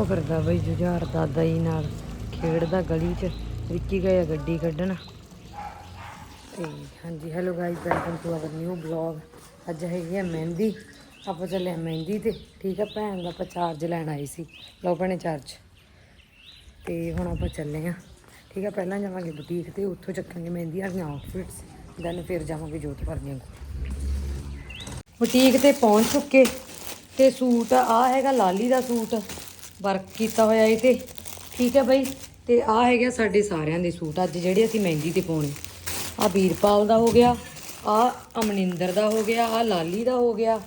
ਉਹ ਫਿਰਦਾ ਬਈ ਜੁਝਾਰ ਦਾਦਾ ਜੀ ਨਾਲ ਖੇਡਦਾ ਗਲੀ 'ਚ ਵਿੱਕੀ ਗਿਆ ਗੱਡੀ ਕੱਢਣ। ਤੇ ਹਾਂਜੀ hello guys welcome to our new blog ਅੱਜ ਹੈਗੀ ਆ ਮਹਿੰਦੀ, ਆਪਾਂ ਚੱਲੇ ਆ ਮਹਿੰਦੀ ਤੇ। ਠੀਕ ਆ, ਭੈਣ ਦਾ ਆਪਾਂ ਚਾਰਜ ਲੈਣ ਆਏ ਸੀ, ਲਓ ਭੈਣੇ ਚਾਰਜ ਤੇ ਹੁਣ ਆਪਾਂ ਚੱਲੇ ਆ। ਠੀਕ ਆ, ਪਹਿਲਾਂ ਜਾਵਾਂਗੇ ਬੁਟੀਕ ਤੇ, ਉੱਥੋਂ ਚੱਕਾਂਗੇ ਮਹਿੰਦੀ ਵਾਲੀਆਂ ਆਊਟਫਿਟਸ ਦੈਨ ਫਿਰ ਜਾਵਾਂਗੇ ਜੋਤ ਵਰਗੀਆਂ ਕੋਲ। ਬੁਟੀਕ ਤੇ ਪਹੁੰਚ ਚੁੱਕੇ, ਤੇ ਸੂਟ ਆ ਹੈਗਾ ਲਾਲੀ ਦਾ ਸੂਟ। ਵਰਕ ਕੀਤਾ ਹੋਇਆ ਇਹ ਤੇ। ਠੀਕ ਹੈ ਬਈ। ਤੇ ਆ ਹੈਗਾ ਸਾਡੇ ਸਾਰਿਆਂ ਦੇ ਸੂਟ। ਅੱਜ ਜਿਹੜੇ ਅਸੀਂ ਮਹਿੰਦੀ ਤੇ ਪਾਉਣੇ। ਆ ਵੀਰਪਾਲ ਦਾ ਹੋ ਗਿਆ। ਆ ਅਮਨਿੰਦਰ ਦਾ ਹੋ ਗਿਆ। ਆ ਲਾਲੀ ਦਾ ਹੋ ਗਿਆ।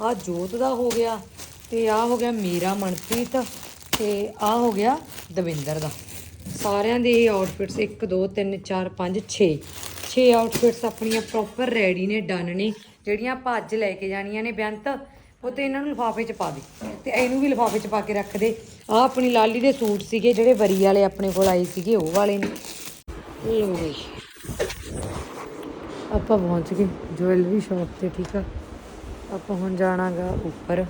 ਆ ਜੋਤ ਦਾ ਹੋ ਗਿਆ। ਤੇ ਆ ਹੋ ਗਿਆ ਮੇਰਾ ਮਨਪ੍ਰੀਤ। ਤੇ ਆ ਹੋ ਗਿਆ ਦਵਿੰਦਰ ਦਾ। ਸਾਰਿਆਂ ਦੇ ਇਹ ਆਊਟਫਿਟਸ 1 2 3 4 5 6 6 ਆਊਟਫਿਟਸ ਆਪਣੀਆਂ ਪ੍ਰੋਪਰ ਰੈਡੀ ਨੇ ਡਨ ਨੇ। ਜਿਹੜੀਆਂ ਭੱਜ ਲੈ ਕੇ ਜਾਣੀਆਂ ਨੇ ਬੇਅੰਤ। ਉਹ ਤੇ ਇਹਨਾਂ ਨੂੰ ਲਿਫਾਫੇ 'ਚ ਪਾ ਦੇ ਤੇ ਇਹਨੂੰ ਵੀ ਲਿਫਾਫੇ 'ਚ ਪਾ ਕੇ ਰੱਖ ਦੇ। ਆ ਆਪਣੀ ਲਾਲੀ ਦੇ ਸੂਟ ਸੀਗੇ, ਜਿਹੜੇ ਵਰੀ ਵਾਲੇ ਆਪਣੇ ਕੋਲ ਆਏ ਸੀਗੇ, ਉਹ ਵਾਲੇ ਨੇ। ਲੋ ਬਈ ਆਪਾਂ ਪਹੁੰਚ ਗਏ ਜੁਐਲਰੀ ਸ਼ਾਪ ਤੇ, ਠੀਕ ਆ? ਆਪਾਂ ਹੁਣ ਜਾਣਾਗਾ ਉੱਪਰ।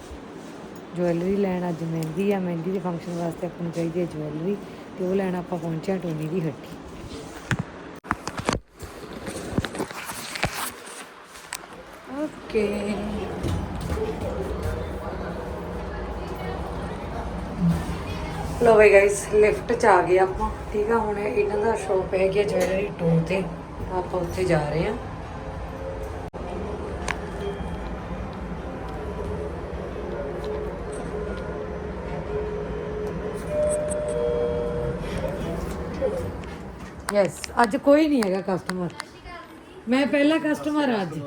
ਜੁਐਲਰੀ ਲੈਣ ਅੱਜ ਮਹਿੰਦੀ ਆ, ਮਹਿੰਦੀ ਦੇ ਫੰਕਸ਼ਨ ਵਾਸਤੇ ਆਪਾਂ ਨੂੰ ਚਾਹੀਦੀ ਹੈ ਜੁਐਲਰੀ, ਤੇ ਉਹ ਲੈਣ ਆਪਾਂ ਪਹੁੰਚਿਆ ਟੋਨੀ ਦੀ ਹੱਟੀ। ਓਕੇ ਲੋ ਬਈ ਗਾਇਸ ਲਿਫਟ ਚ ਆ ਗਏ ਆਪਾਂ। ਠੀਕ ਆ, ਹੁਣ ਇਹਨਾਂ ਦਾ ਸ਼ੋਪ ਹੈ ਕਿ ਜਵੈਲਰੀ 2 ਤੇ ਆਪਾਂ ਉੱਥੇ ਜਾ ਰਹੇ ਹਾਂ। ਯੈਸ ਅੱਜ ਕੋਈ ਨਹੀਂ ਹੈਗਾ ਕਸਟਮਰ ਮੈਂ ਪਹਿਲਾ ਕਸਟਮਰ ਆ ਅੱਜ।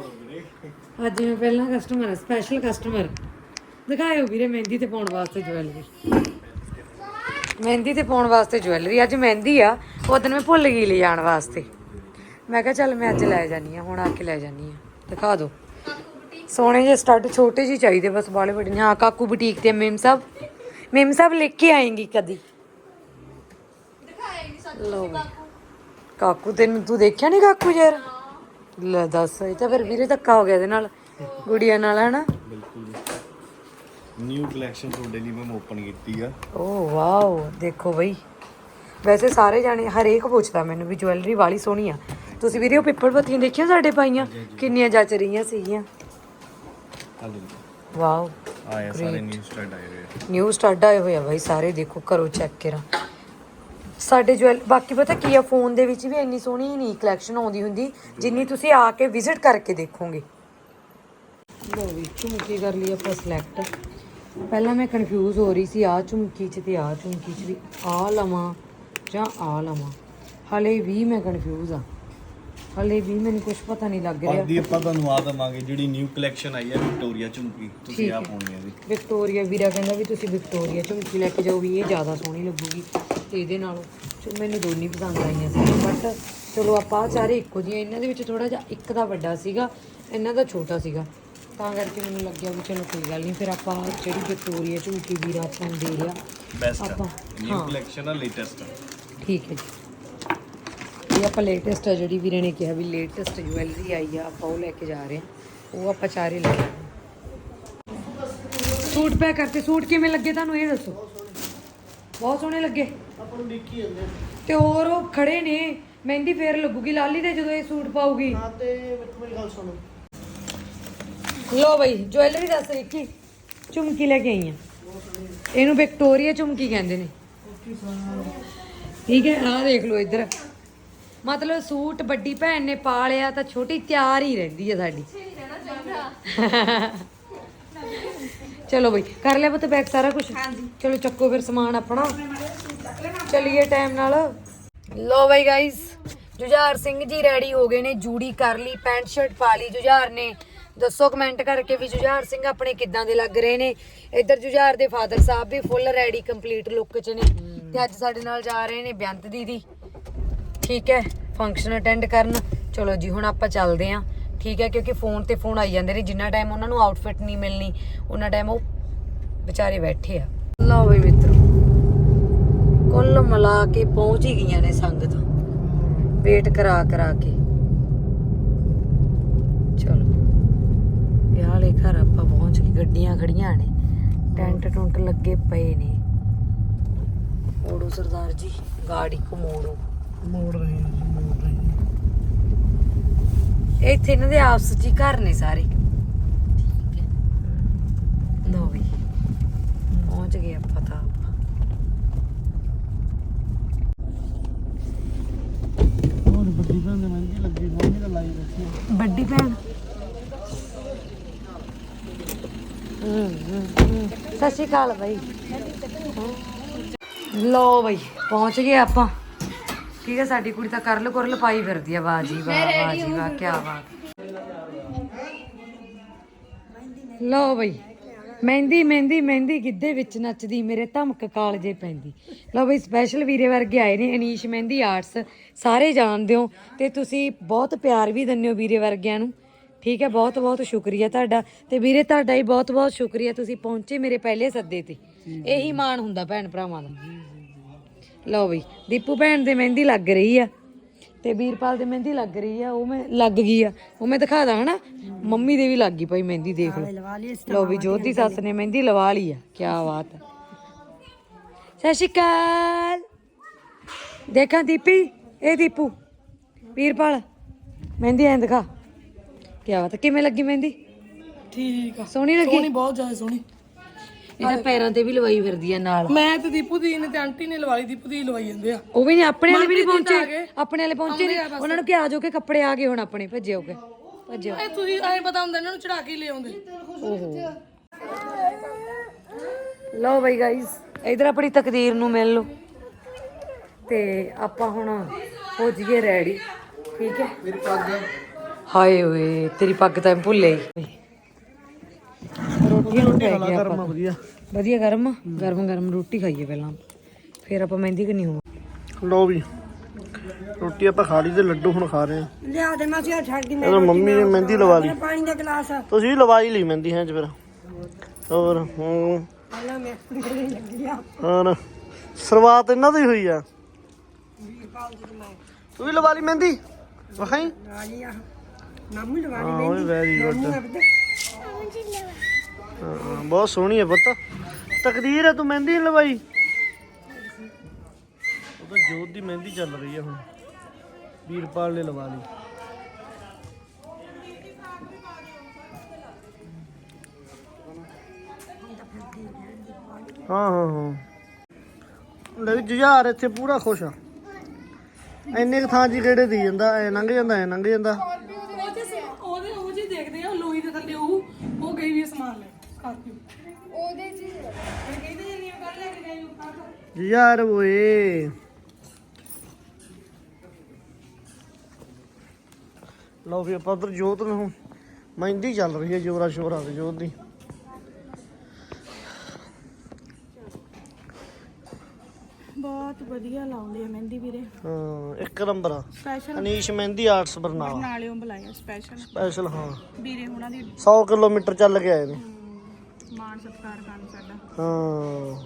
ਅੱਜ ਮੈਂ ਪਹਿਲਾ ਕਸਟਮਰ ਆ ਸਪੈਸ਼ਲ ਕਸਟਮਰ ਦਿਖਾਇਓ ਵੀਰੇ, ਮਹਿੰਦੀ ਤੇ ਪਾਉਣ ਵਾਸਤੇ ਜਵੈਲਰੀ ਮਹਿੰਦੀ ਤੇ ਪਾਉਣ ਵਾਸਤੇ ਜੁਐਲਰੀ, ਅੱਜ ਮਹਿੰਦੀ ਆ, ਉਹ ਦਿਨ ਮੈਂ ਭੁੱਲ ਗਈ ਲੈ ਜਾਣ ਵਾਸਤੇ। ਮੈਂ ਕਿਹਾ ਚੱਲ ਮੈਂ ਅੱਜ ਲੈ ਜਾਨੀ ਆ ਹੁਣ ਆ ਕੇ ਲੈ ਜਾਨੀ ਆ ਦਿਖਾ ਦਿਓ ਸੋਹਣੇ ਜਿਹੇ ਸਟੱਡ ਛੋਟੇ ਜਿਹੇ ਚਾਹੀਦੇ ਬਸ ਬਾਲੇ ਵੱਡੇ ਹਾਂ, ਕਾਕੂ ਬੁਟੀਕ ਤੇ ਮੇਮ ਸਾਹਿਬ। ਮੇਮ ਸਾਹਿਬ ਲੈ ਕੇ ਆਏਗੀ ਕਦੀ। ਲੋ ਕਾਕੂ ਤੈਨੂੰ ਤੂੰ ਦੇਖਿਆ ਨਹੀਂ ਕਾਕੂ ਯਾਰ ਲੈ ਦੱਸ, ਇਹ ਤਾਂ ਫਿਰ ਵੀਰੇ ਧੱਕਾ ਹੋ ਗਿਆ ਇਹਦੇ ਨਾਲ, ਗੁੜੀਆਂ ਨਾਲ, ਹਨਾ? ਨਿਊ ਕਲੈਕਸ਼ਨ ਤੁਹਾਡੇ ਲਈ ਮੈਂ ਓਪਨ ਕੀਤੀ ਆ। ਓ ਵਾਓ ਦੇਖੋ ਬਈ। ਵੈਸੇ ਸਾਰੇ ਜਾਣੇ ਹਰੇਕ ਪੁੱਛਦਾ ਮੈਨੂੰ ਵੀ ਜੁਐਲਰੀ ਵਾਲੀ ਸੋਹਣੀ ਆ। ਤੁਸੀਂ ਵੀਰੇ ਉਹ ਪਿੱਪਲ ਪੱਤੀਆਂ ਦੇਖੀਆਂ ਸਾਡੇ ਪਾਈਆਂ ਕਿੰਨੀਆਂ ਜੱਚ ਰਹੀਆਂ ਸੀਗੀਆਂ? ਆ ਵਾਓ ਆਇਆ ਸਾਰੇ ਨਿਊ ਸਟਾਰਟ ਆਏ ਹੋਏ ਆ। ਨਿਊ ਸਟਾਰਟ ਆਏ ਹੋਏ ਆ ਬਾਈ ਸਾਰੇ ਦੇਖੋ ਕਰੋ ਚੈੱਕ ਕਰਾਂ। ਸਾਡੇ ਜੁਐਲ ਬਾਕੀ ਪਤਾ ਕੀ ਆ ਫੋਨ ਦੇ ਵਿੱਚ ਵੀ ਇੰਨੀ ਸੋਹਣੀ ਨਹੀਂ ਕਲੈਕਸ਼ਨ ਆਉਂਦੀ ਹੁੰਦੀ ਜਿੰਨੀ ਤੁਸੀਂ ਆ ਕੇ ਵਿਜ਼ਿਟ ਕਰਕੇ ਦੇਖੋਗੇ। ਲੋ ਵੀ ਝੁਮਕੀ ਕਰ ਲਈ ਆਪਾਂ ਸਿਲੈਕਟ ਪਹਿਲਾਂ ਮੈਂ ਕਨਫਿਊਜ਼ ਹੋ ਰਹੀ ਸੀ ਆ ਝੁਮਕੀ 'ਚ ਤੇ ਆ ਝੁਮਕੀ 'ਚ ਵੀ ਆ ਲਵਾਂ ਜਾਂ ਆ ਲਵਾਂ। ਹਲੇ ਵੀ ਮੈਂ ਕਨਫਿਊਜ਼ ਆ। ਹਲੇ ਵੀ ਮੈਨੂੰ ਕੁਝ ਪਤਾ ਨਹੀਂ ਲੱਗ ਰਿਹਾ। ਅੱਧੀ ਆਪਾਂ ਤੁਹਾਨੂੰ ਆ ਦਵਾਂਗੇ ਜਿਹੜੀ ਨਿਊ ਕਲੈਕਸ਼ਨ ਆਈ ਹੈ ਵਿਕਟੋਰੀਆ ਝੁਮਕੀ ਤੁਸੀਂ ਆ ਪਾਉਣੀ ਹੈ ਵੀ। ਵਿਕਟੋਰੀਆ ਵੀਰਾ ਕਹਿੰਦਾ ਵੀ ਤੁਸੀਂ ਵਿਕਟੋਰੀਆ ਝੁਮਕੀ ਲੈ ਕੇ ਜਾਓ ਵੀ ਇਹ ਜ਼ਿਆਦਾ ਸੋਹਣੀ ਲੱਗੂਗੀ ਤੇ ਇਹਦੇ ਨਾਲੋਂ। ਮੈਨੂੰ ਦੋਨੀ ਪਸੰਦ ਆਈਆਂ ਸੀ ਬਟ ਚਲੋ ਆਪਾਂ ਆਹ ਚਾਰੇ ਇੱਕੋ ਜਿਹੀਆਂ ਇਹਨਾਂ ਦੇ ਵਿੱਚ ਥੋੜਾ ਜਿਹਾ ਇੱਕ ਦਾ ਵੱਡਾ ਸੀਗਾ ਇਹਨਾਂ ਦਾ ਛੋਟਾ ਸੀਗਾ। ਤਾਂ ਕਰਕੇ ਮੈਨੂੰ ਲੱਗਿਆ ਵੀ ਚਲੋ ਕੋਈ ਗੱਲ ਨਹੀਂ ਫਿਰ ਆਪਾਂ ਜਿਹੜੀ ਵਿਕਟੋਰੀਆ ਝੁਮਕੀ ਵੀਰਾ ਆਪਾਂ ਨੂੰ ਦੇ ਰਿਹਾ ਬੈਸਟ ਆਪਾਂ ਨਿਊ ਕਲੈਕਸ਼ਨ ਆ ਲੇਟੈਸਟ ਠੀਕ ਹੈ ਜੀ। ਇਹ ਆਪਾਂ ਲੇਟੈਸਟ ਆ ਜਿਹੜੀ ਵੀਰੇ ਨੇ ਕਿਹਾ ਵੀ ਲੇਟੈਸਟ ਜੁਐਲਰੀ ਆਈ ਆ ਆਪਾਂ ਉਹ ਲੈ ਕੇ ਜਾ ਰਹੇ ਹਾਂ। ਉਹ ਆਪਾਂ ਚਾਰੇ ਲੈ ਰਹੇ ਸੂਟ ਪੈਕ ਕਰਤੇ ਸੂਟ ਕਿਵੇਂ ਲੱਗੇ ਤੁਹਾਨੂੰ ਇਹ ਦੱਸੋ? ਬਹੁਤ ਸੋਹਣੇ ਲੱਗੇ। ਆਪਾਂ ਨੂੰ ਦੇਖੀ ਜਾਂਦੇ ਤੇ ਹੋਰ ਉਹ ਖੜੇ ਨੇ ਮਹਿੰਦੀ ਫੇਰ ਲੱਗੂਗੀ ਲਾਲੀ ਦੇ ਜਦੋਂ ਇਹ ਸੂਟ ਪਾਊਗੀ। ਹਾਂ ਤੇ ਮੇਰੀ ਗੱਲ ਸੁਣੋ। ਲੋ ਬਈ ਜੁਐਲਰੀ ਦੱਸ ਕੀ ਝੁਮਕੀ ਲੈ ਕੇ ਆਈ ਆ। ਇਹਨੂੰ ਵਿਕਟੋਰੀਆ ਝੁਮਕੀ ਕਹਿੰਦੇ ਨੇ। ਠੀਕ ਹੈ ਆਹ ਦੇਖ ਲਓ ਇੱਧਰ। ਮਤਲਬ ਸੂਟ ਵੱਡੀ ਭੈਣ ਨੇ ਪਾ ਲਿਆ ਤਾਂ ਛੋਟੀ ਤਿਆਰ ਹੀ ਰਹਿੰਦੀ ਹੈ ਸਾਡੀ। ਚਲੋ ਬਈ ਕਰ ਲਿਆ ਪੁੱਤ ਬੈਗ ਸਾਰਾ ਕੁਝ ਚਲੋ ਚੱਕੋ ਫਿਰ ਸਮਾਨ ਆਪਣਾ। ਚਲਿਏ ਟਾਈਮ ਨਾਲ। ਲੋ ਬਈ ਗਾਇਸ ਜੁਝਾਰ ਸਿੰਘ ਜੀ ਰੈਡੀ ਹੋ ਗਏ ਨੇ ਜੂੜੀ ਕਰ ਲਈ ਪੈਂਟ ਸ਼ਰਟ ਪਾ ਲਈ ਜੁਝਾਰ ਨੇ। ਦੱਸੋ ਕਮੈਂਟ ਕਰਕੇ ਵੀ ਜੁਝਾਰ ਸਿੰਘ ਆਪਣੇ ਕਿੱਦਾਂ ਦੇ ਲੱਗ ਰਹੇ ਨੇ। ਇੱਧਰ ਜੁਝਾਰ ਦੇ ਫਾਦਰ ਸਾਹਿਬ ਵੀ ਫੁੱਲ ਰੈਡੀ ਕੰਪਲੀਟ ਲੁੱਕ 'ਚ ਨੇ। ਤੇ ਅੱਜ ਸਾਡੇ ਨਾਲ ਜਾ ਰਹੇ ਨੇ ਬੇਅੰਤ ਦੀਦੀ। ਠੀਕ ਹੈ ਫੰਕਸ਼ਨ ਅਟੈਂਡ ਕਰਨ। ਚਲੋ ਜੀ, ਹੁਣ ਆਪਾਂ ਚੱਲਦੇ ਆਂ ਠੀਕ ਹੈ, ਕਿਉਂਕਿ ਫੋਨ ਤੇ ਫੋਨ ਆਈ ਜਾਂਦੇ ਨੇ। ਜਿੰਨਾ ਟਾਈਮ ਉਹਨਾਂ ਨੂੰ ਆਊਟਫਿਟ ਨਹੀਂ ਮਿਲਣੀ, ਉਹਨਾਂ ਟਾਈਮ ਉਹ ਵਿਚਾਰੇ ਬੈਠੇ ਆ। ਲਓ ਬਈ ਮਿੱਤਰੋ, ਕੁੱਲ ਮਿਲਾ ਕੇ ਪਹੁੰਚ ਹੀ ਗਈਆਂ ਨੇ ਸੰਗਤ। ਵੇਟ ਕਰਾ ਕਰਾ ਕੇ। ਚਲੋ। ਵਿਆਹ ਵਾਲੇ ਘਰ ਆਪਾਂ ਪਹੁੰਚ ਕੇ ਗੱਡੀਆਂ ਖੜੀਆਂ ਨੇ। ਟੈਂਟ ਟੁੰਟ ਲੱਗੇ ਪਏ ਨੇ। ਮੋੜੋ ਸਰਦਾਰ ਜੀ ਗਾੜੀ ਕੋ ਮੋੜੋ। ਮੋੜ ਰਹੇ ਹਾਂ ਜੀ ਮੋੜ ਰਹੇ ਹਾਂ ਇੱਥੇ ਇਹਨਾਂ ਦੇ ਆਪਸ ਚ ਹੀ ਘਰ ਨੇ ਸਾਰੇ। ਲੋ ਵੀ ਪਹੁੰਚ ਗਏ ਆਪਾਂ ਤਾਂ ਹੋਰ ਵੱਡੀ ਭੈਣ ਦੇ ਮਹਿੰਦੀ ਲੱਗੀ ਮੰਮੀ ਦਾ ਲਾਈ ਰੱਖੀ ਵੱਡੀ ਭੈਣ ਹੂੰ ਹੂੰ ਹੂੰ। ਸਤਿ ਸ਼੍ਰੀ ਅਕਾਲ ਬਾਈ। ਲੋ ਬਾਈ, ਪਹੁੰਚ ਗਏ ਆਪਾਂ। ਠੀਕ ਹੈ ਸਾਡੀ ਕੁੜੀ ਤਾਂ ਕਰਲ ਕੁਰਲ ਪਾਈ ਫਿਰਦੀ ਆ, ਵਾਹ ਜੀ ਵਾਹ ਵਾਹ ਵਾਹ ਕੀ ਬਾਤ। ਲੋ ਬਈ, ਮਹਿੰਦੀ ਮਹਿੰਦੀ ਮਹਿੰਦੀ ਗਿੱਧੇ ਵਿੱਚ ਨੱਚਦੀ, ਮੇਰੇ ਧਮਕ ਕਾਲਜੇ ਪੈਂਦੀ। ਲਓ ਬਈ ਸਪੈਸ਼ਲ ਵੀਰੇ ਵਰਗੇ ਆਏ ਨੇ, ਅਨੀਸ਼ ਮਹਿੰਦੀ ਆਰਟਸ ਸਾਰੇ ਜਾਣਦੇ ਹੋ ਤੇ ਤੁਸੀਂ ਬਹੁਤ ਪਿਆਰ ਵੀ ਦਿੰਦੇ ਹੋ ਵੀਰੇ ਵਰਗਿਆਂ ਨੂੰ। ਠੀਕ ਹੈ ਬਹੁਤ ਬਹੁਤ ਸ਼ੁਕਰੀਆ ਤੁਹਾਡਾ। ਤੇ ਵੀਰੇ ਤੁਹਾਡਾ ਹੀ ਬਹੁਤ ਬਹੁਤ ਸ਼ੁਕਰੀਆ ਤੁਸੀਂ ਪਹੁੰਚੇ ਮੇਰੇ ਪਹਿਲੇ ਸੱਦੇ ਤੇ। ਇਹੀ ਮਾਣ ਹੁੰਦਾ ਭੈਣ ਭਰਾਵਾਂ ਦਾ। ਲਓ ਬਈ ਦੀਪੂ ਭੈਣ ਦੇ ਮਹਿੰਦੀ ਲੱਗ ਰਹੀ ਆ। ਤੇ ਵੀਰਪਾਲ ਦੇ ਮਹਿੰਦੀ ਲੱਗ ਰਹੀ ਆ ਉਹ ਮੈਂ ਲੱਗ ਗਈ ਆ। ਉਹ ਮੈਂ ਦਿਖਾ ਦਾਂ ਹਨਾ? ਮੰਮੀ ਦੇ ਵੀ ਲੱਗ ਗਈ ਭਾਈ ਮਹਿੰਦੀ ਦੇਖ ਲਓ। ਲਓ ਵੀ ਜੋਤੀ ਸੱਸ ਨੇ ਮਹਿੰਦੀ ਲਵਾ ਲਈ ਆ। ਕੀ ਬਾਤ ਹੈ ਸਤਿ ਸ਼੍ਰੀ ਅਕਾਲ। ਦੇਖਾਂ ਦੀਪੀ ਇਹ ਦੀਪੂ। ਵੀਰਪਾਲ ਮਹਿੰਦੀ ਐਂ ਦਿਖਾ। ਕੀ ਬਾਤ ਹੈ ਕਿਵੇਂ ਲੱਗੀ ਮਹਿੰਦੀ? ਠੀਕ ਆ। ਸੋਹਣੀ ਲੱਗੀ? ਸੋਹਣੀ ਬਹੁਤ ਜ਼ਿਆਦਾ ਸੋਹਣੀ। ਇਹਦੇ ਪੈਰਾਂ ਤੇ ਵੀ ਲਵਾਈ ਫਿਰਦੀ ਆ ਨਾਲ। ਮੈਂ ਤੇ ਦੀਪੂ ਦੀ ਨੇ ਤੇ ਆਂਟੀ ਨੇ ਲਵਾਈ ਦੀਪੂ ਦੀ ਲਵਾਈ ਜਾਂਦੇ ਆ। ਉਹ ਵੀ ਨਹੀਂ ਆਪਣੇ ਵਾਲੇ ਵੀ ਨਹੀਂ ਪਹੁੰਚੇ। ਆਪਣੇ ਵਾਲੇ ਪਹੁੰਚੇ ਨਹੀਂ। ਉਹਨਾਂ ਨੂੰ ਕਿ ਆ ਜਾਓ ਕਿ ਕੱਪੜੇ ਆ ਗਏ ਹੁਣ ਆਪਣੇ ਭੱਜੇ ਹੋ ਕੇ ਭੱਜਿਓ ਇਹ ਤੁਸੀਂ ਐਂ ਪਤਾ ਹੁੰਦਾ ਇਹਨਾਂ ਨੂੰ ਚੜਾ ਕੇ ਲੈ ਆਉਂਦੇ। ਓਹੋ। ਲਓ ਬਈ ਗਾਇਸ ਇਧਰ ਆਪਣੀ ਤਕਦੀਰ ਨੂੰ ਮਿਲ ਲਓ। ਤੇ ਆਪਾਂ ਹੁਣ ਹੋ ਜੀਏ ਰੈਡੀ ਠੀਕ ਹੈ? ਮੇਰੀ ਪੱਗ। ਹਾਏ ਓਏ ਤੇਰੀ ਪੱਗ ਤਾਂ ਭੁੱਲੇ ਹੀ ਰੋਟੀ ਰੋਟੀ ਖਾ ਗਿਆ ਆਪਾਂ। ਵਧੀਆ। ਵਧੀਆ ਗਰਮ ਗਰਮ ਗਰਮ ਰੋਟੀ ਖਾਈਏ ਪਹਿਲਾਂ। ਫਿਰ ਆਪਾਂ ਮਹਿੰਦੀ ਕਿੰਨੀ ਹੋਵਾਂ ਲੋ ਵੀ ਰੋਟੀ ਆਪਾਂ ਖਾ ਲਈ ਤੇ ਲੱਡੂ ਹੁਣ ਖਾ ਰਹੇ ਆ ਲਿਆ ਦੇ ਮਾਸੀ ਛੱਡ ਗਈ ਇਹਦਾ ਮੰਮੀ ਨੇ ਮਹਿੰਦੀ ਲਵਾ ਲਈ। ਪਾਣੀ ਦਾ ਗਲਾਸ। ਤੁਸੀਂ ਵੀ ਲਵਾਈ ਲਈ ਮਹਿੰਦੀ ਹੈ ਚ ਫਿਰ। ਹੋਰ ਹੂੰ ਪਹਿਲਾਂ ਮੈਂ ਨਹੀਂ ਲੱਗੀ ਆ। ਹੋਰ ਸ਼ੁਰੂਆਤ ਇਹਨਾਂ ਤੋਂ ਹੀ ਹੋਈ ਆ। ਤੂੰ ਵੀ ਲਵਾ ਲਈ ਮਹਿੰਦੀ? ਵਖਾਈ। ਰਾਜੀ ਆ। ਹਾਂ ਓਏ ਹਾਂ ਬਹੁਤ ਸੋਹਣੀ ਹੈ ਪੁੱਤ। ਤਕਦੀਰ ਹੈ ਤੂੰ ਮਹਿੰਦੀ ਲਵਾਈ? ਉਹ ਤਾਂ ਜੋਤ ਦੀ ਮਹਿੰਦੀ ਚੱਲ ਰਹੀ ਹੈ ਹੁਣ। ਵੀਰਪਾਲ ਨੇ ਲਵਾ ਲਈ। ਹਾਂ ਹਾਂ ਹਾਂ। ਲੈ ਜੁਝਾਰ ਇੱਥੇ ਪੂਰਾ ਖੁਸ਼ ਆ। ਇੰਨੇ ਕੁ ਥਾਂ ਹੀ ਕਿਹੜੇ ਦੀ ਜਾਂਦਾ ਐ ਲੰਘ ਜਾਂਦਾ ਐ ਲੰਘ ਜਾਂਦਾ। ਜੀ ਦੇਖਦੇ ਆ ਲੋਈ ਦੇ ਥੱਲੇ ਉਹ ਉਹ ਗਈ ਵੀ ਸਮਾਨ ਲੈ ਸਕਾਰਪੀਓ। ਉਹਦੇ ਜੀ ਕਹਿੰਦੇ ਨਹੀਂ ਕੱਲ ਲੈ ਕੇ ਗਈ ਉਹ ਯਾਰ ਓਏ। ਲਓ ਵੀ ਆਪਾਂ ਉਧਰ ਜੋਤ ਨੂੰ ਮਹਿੰਦੀ ਚੱਲ ਰਹੀ ਹੈ ਜੋਰਾ ਸ਼ੋਰਾ ਤੇ ਜੋਤ ਦੀ। ਬਹੁਤ ਵਧੀਆ ਲਾਉਂਦੇ ਆ ਮਹਿੰਦੀ ਵੀਰੇ। ਹਾਂ ਇੱਕ ਨੰਬਰ ਆ। Special Anish Mehndi arts Barnala. ਨਾਲਿਓਂ ਬੁਲਾਇਆ ਸਪੈਸ਼ਲ ਸਪੈਸ਼ਲ ਹਾਂ। ਵੀਰੇ ਹੁਣਾਂ ਦੀ 100 ਕਿਲੋਮੀਟਰ ਚੱਲ ਕੇ ਆਏ ਨੇ। ਮਾਣ ਸਤਿਕਾਰ ਕਰਨ ਸਾਡਾ। ਹਾਂ।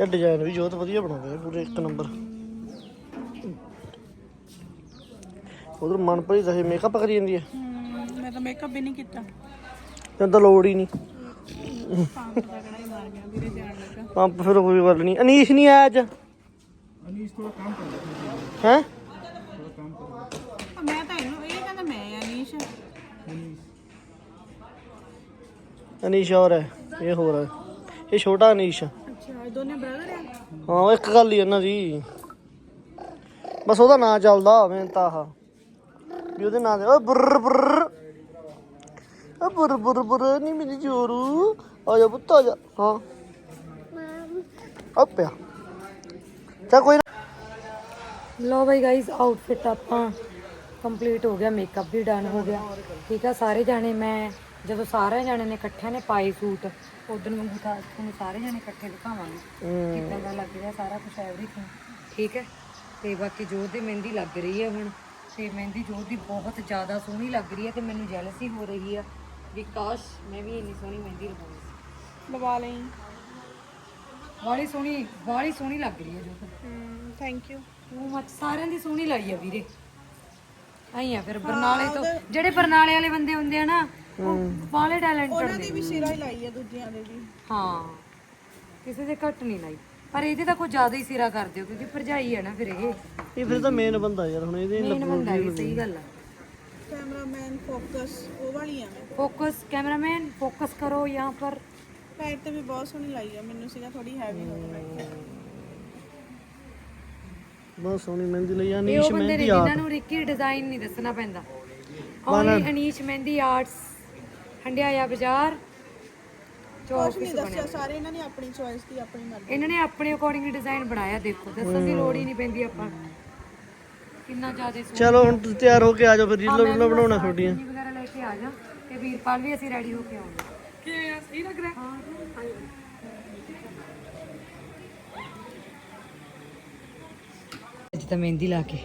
ਇਹ ਡਿਜ਼ਾਈਨ ਵੀ ਜੋਤ ਵਧੀਆ ਬਣਾਉਂਦੇ ਨੇ ਪੂਰੇ ਇੱਕ ਨੰਬਰ। ਉਧਰ ਮਨਪ੍ਰੀਤ ਇਹ ਮੇਕਅਪ ਕਰੀ ਜਾਂਦੀ ਹੈ। ਹਮ, ਮੈਂ ਤਾਂ ਮੇਕਅਪ ਵੀ ਨਹੀਂ ਕੀਤਾ। ਤੈਨੂੰ ਤਾਂ ਲੋੜ ਹੀ ਨਹੀਂ। ਪੰਪ ਦਾ ਕੜਾ ਹੀ ਮਾਰ ਗਿਆ ਵੀਰੇ ਜਾਣ ਲੱਗਾ ਪੰਪ ਫਿਰ ਕੋਈ ਗੱਲ ਨਹੀਂ। ਅਨੀਸ਼ ਨਹੀਂ ਆਇਆ ਅੱਜ? ਅਨੀਸ਼ ਥੋੜਾ ਕੰਮ ਕਰਦਾ ਹੈ? ਆ, ਮੈਂ ਤਾਂ ਇਹਨੂੰ ਇਹ ਕਹਿੰਦਾ ਮੈਂ ਆ ਨੀਸ਼ ਅਨੀਸ਼। ਹੋਰ ਹੈ ਇਹ ਹੋਰ ਹੈ। ਇਹ ਛੋਟਾ ਅਨੀਸ਼। ਆ। ਅੱਛਾ ਇਹ ਦੋਨੇ ਬ੍ਰਦਰ ਆ? ਹਾਂ ਇੱਕ ਗੱਲ ਹੀ ਇਹਨਾਂ ਦੀ। ਬਸ ਉਹਦਾ ਨਾਂ ਚੱਲਦਾ ਮੈਂ ਤਾਂ ਆਹ। ਵੀ ਉਹਦੇ ਨਾਂ ਦੇ ਓ ਬੁਰ ਬੁਰ ਓ ਬੁਰ ਬੁਰ ਬੁਰ ਨਹੀਂ ਮੇਰੀ ਜੋਰੂ। ਆ ਜਾ ਪੁੱਤ ਆ ਜਾ ਹਾਂ। ਅੱਪਿਆ ਚਾ ਕੋਈ ਨਾ। ਲੋ ਬਈ ਗਾਇਸ ਆਊਟਫਿਟ ਆਪਾਂ ਕੰਪਲੀਟ ਹੋ ਗਿਆ ਮੇਕਅਪ ਵੀ ਡਨ ਹੋ ਗਿਆ। ਠੀਕ ਆ ਸਾਰੇ ਜਾਣੇ ਮੈਂ ਜਦੋਂ ਸਾਰੇ ਜਾਣੇ ਨੇ ਇਕੱਠਿਆਂ ਨੇ ਪਾਏ ਸੂਟ ਉਦੋਂ ਵਾਂਗੂ ਤਾਂ ਤੁਹਾਨੂੰ ਸਾਰੇ ਜਾਣੇ ਇਕੱਠੇ ਦਿਖਾਵਾਂਗੇ। ਕਿੱਦਾਂ ਦਾ ਲੱਗ ਰਿਹਾ ਸਾਰਾ ਕੁਝ ਐਵਰੀਥਿੰਗ ਠੀਕ ਹੈ? ਤੇ ਬਾਕੀ ਜੋਤ ਦੀ ਮਹਿੰਦੀ ਲੱਗ ਰਹੀ ਹੈ ਹੁਣ। ਤੇ ਮਹਿੰਦੀ ਜੋਤ ਦੀ ਬਹੁਤ ਜ਼ਿਆਦਾ ਸੋਹਣੀ ਲੱਗ ਰਹੀ ਹੈ ਤੇ ਮੈਨੂੰ ਜੈਲਸੀ ਹੋ ਰਹੀ ਆ। ਵੀ ਕਾਸ਼ ਮੈਂ ਵੀ ਇੰਨੀ ਸੋਹਣੀ ਮਹਿੰਦੀ ਲਗਾਉਂਦੀ। ਲਵਾ ਲਈ ਬਾਲੀ ਸੋਹਣੀ ਬਾਲੀ ਸੋਹਣੀ ਲੱਗ ਰਹੀ ਹੈ ਜੋਤ ਥੈਂਕ ਯੂ ਤੂੰ ਮੱਚ ਸਾਰਿਆਂ ਦੀ ਸੋਹਣੀ ਲਾਈ ਆ ਵੀਰੇ ਆਈ ਆ ਫਿਰ ਬਰਨਾਲੇ ਤੋਂ ਜਿਹੜੇ ਬਰਨਾਲੇ ਵਾਲੇ ਬੰਦੇ ਹੁੰਦੇ ਆ ਨਾ ਉਹ ਬਾਲੇ ਟੈਲੈਂਟਡ ਨੇ ਵੀ ਸਿਰਾ ਹੀ ਲਾਈ ਆ ਦੂਜਿਆਂ ਦੇ ਵੀ ਹਾਂ ਕਿਸੇ ਦੇ ਘੱਟ ਨਹੀਂ ਲਾਈ ਪਰ ਇਹਦੇ ਤਾਂ ਕੋਈ ਜ਼ਿਆਦਾ ਹੀ ਸਿਰਾ ਕਰ ਦਿਓ ਕਿਉਂਕਿ ਭਰਜਾਈ ਹੈ ਨਾ ਫਿਰ ਇਹ ਇਹ ਫਿਰ ਤਾਂ ਮੇਨ ਬੰਦਾ ਯਾਰ ਹੁਣ ਇਹਦੇ ਮੇਨ ਬੰਦਾ ਹੈ ਸਹੀ ਗੱਲ ਆ कैमरामैन फोकस वो वाली है मैं ਫੋਕਸ ਕੈਮਰਾਮੈਨ ਫੋਕਸ ਕਰੋ ਯਹਾਂ ਪਰ ਤੇ ਵੀ ਬਹੁਤ ਸੋਹਣੀ ਲਾਈ ਆ ਮੈਨੂੰ ਸੀਗਾ ਥੋੜੀ ਹੈਵੀ ਹੋ। ਗਈ ਬਹੁਤ ਸੋਹਣੀ ਮਹਿੰਦੀ ਲਈ ਆ ਇਹ ਨੀਸ਼ ਬੰਦੇ ਨੇ ਮਹਿੰਦੀ ਜਿਨ੍ਹਾਂ ਆਰਟ ਨੂੰ ਰਿੱਕੀ ਡਿਜ਼ਾਈਨ ਨਹੀਂ ਦੱਸਣਾ ਪੈਂਦਾ। ਓਨਲੀ ਅਨੀਸ਼ ਮਹਿੰਦੀ ਆਰਟਸ ਹੰਡਿਆਇਆ ਬਾਜ਼ਾਰ ਚੌਕ ਨਹੀਂ ਦੱਸਿਆ ਸਾਰੇ ਇਹਨਾਂ ਨੇ ਆਪਣੀ ਚੋਇਸ ਦੀ ਆਪਣੀ ਮਰਜ਼ੀ। ਇਹਨਾਂ ਨੇ ਆਪਣੇ ਅਕੋਰਡਿੰਗ ਡਿਜ਼ਾਈਨ ਬਣਾਇਆ ਦੇਖੋ ਦੱਸਣ ਦੀ ਲੋੜ ਹੀ ਨਹੀਂ ਪੈਂਦੀ ਆਪਾਂ। ਨੂੰ। ਕਿੰਨਾ ਜ਼ਿਆਦਾ ਸੋਹਣਾ। ਚਲੋ ਹੁਣ ਤੁਸੀਂ ਤਿਆਰ ਹੋ ਕੇ ਆ ਜਾਓ ਫਿਰ ਰੀਲਾਂ ਰੂਲਾਂ ਬਣਾਉਣਾ ਤੁਹਾਡੀਆਂ। ਵਗੈਰਾ ਲੈ ਕੇ ਆ ਜਾ ਤੇ ਵੀਰਪਾਲ ਵੀ ਅਸੀਂ ਰੈਡੀ ਹੋ ਕੇ ਆਉਂਗੇ ਕਿਵੇਂ ਆ ਸਹੀ ਲੱਗ ਰਿਹਾ ਅੱਜ ਤਾਂ ਮਹਿੰਦੀ ਲਾ ਕੇ।